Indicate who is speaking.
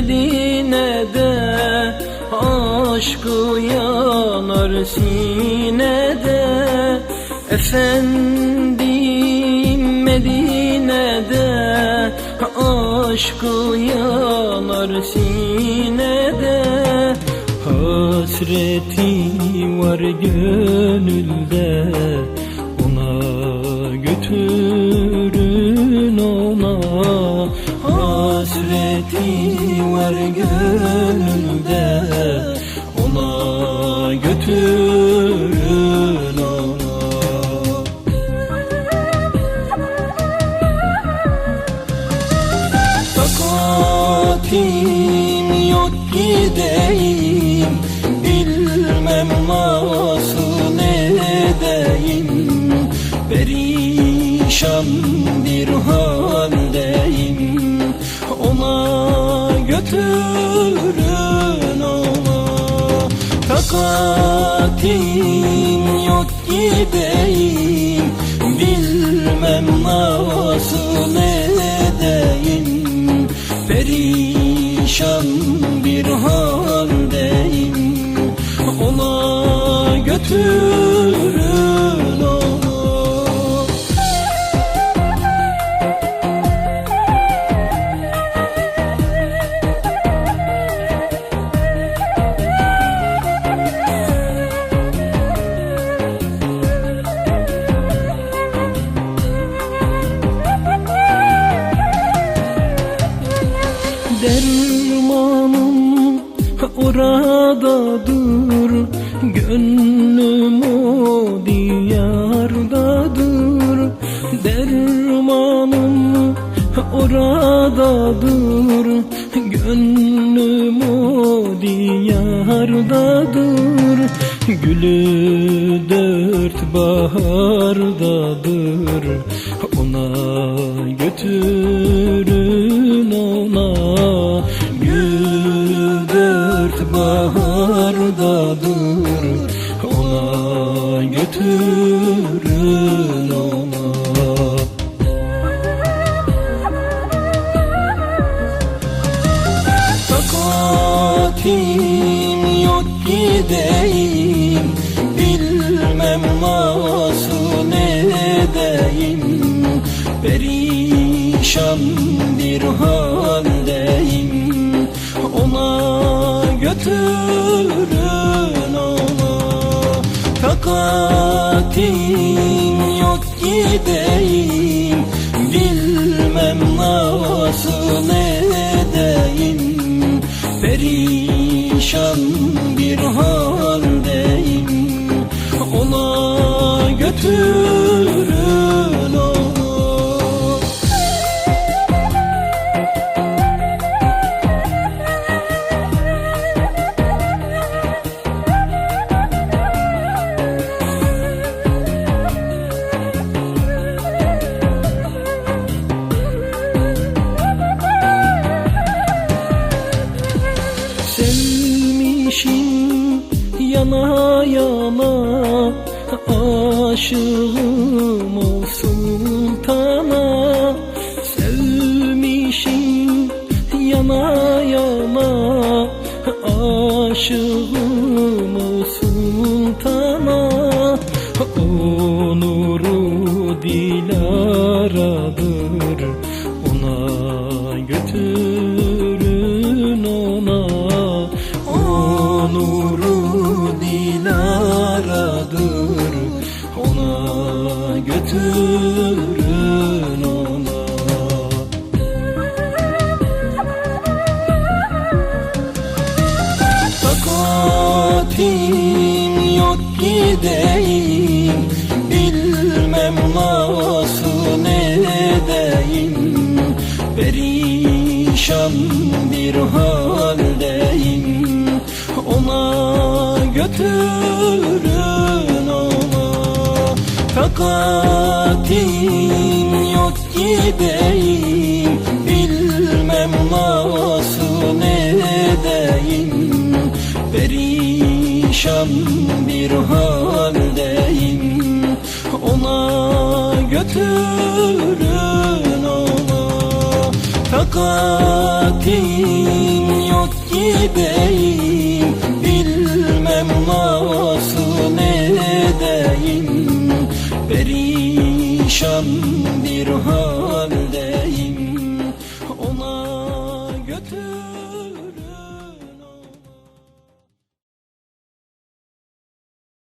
Speaker 1: Medine'de aşkı yanar sinede Efendim Medine'de aşkı yanar sinede Hasreti var gönülde ona götürün var gönülde ona götürün ona Takatim yok gideyim Bilmem nasıl edeyim. Perişan bir haldeyim Ona götürün ona Takatim yok gideyim. Bilmem nasıl edeyim. Perişan bir haldeyim. Ona götürün Dermanım oradadır Gönlüm o diyardadır. Dermanım oradadır Gönlüm o diyardadır. Gülü dört bahardadır. Ona götürün ona bahardadır Ona götürün ona. Takatim yok gideyim Bilmem nasıl edeyim. Perişan bir haldeyim Ona götürün ona Takatim yok gideyim. Bilmem nasıl edeyim. Perişan yana yana Aşığım o sultana. Sevmişim yana yana Aşığım o sultana. O nuru Takatim yok gideyim Bilmem nasıl edeyim Perişan bir haldeyim. Ona götürün ona Takatim yok gideyim Bilmem nasıl edeyim perişan bir haldeyim. Ona götürün ona Takatim yok gideyim Bilmem nasıl edeyim. Perişan bir haldeyim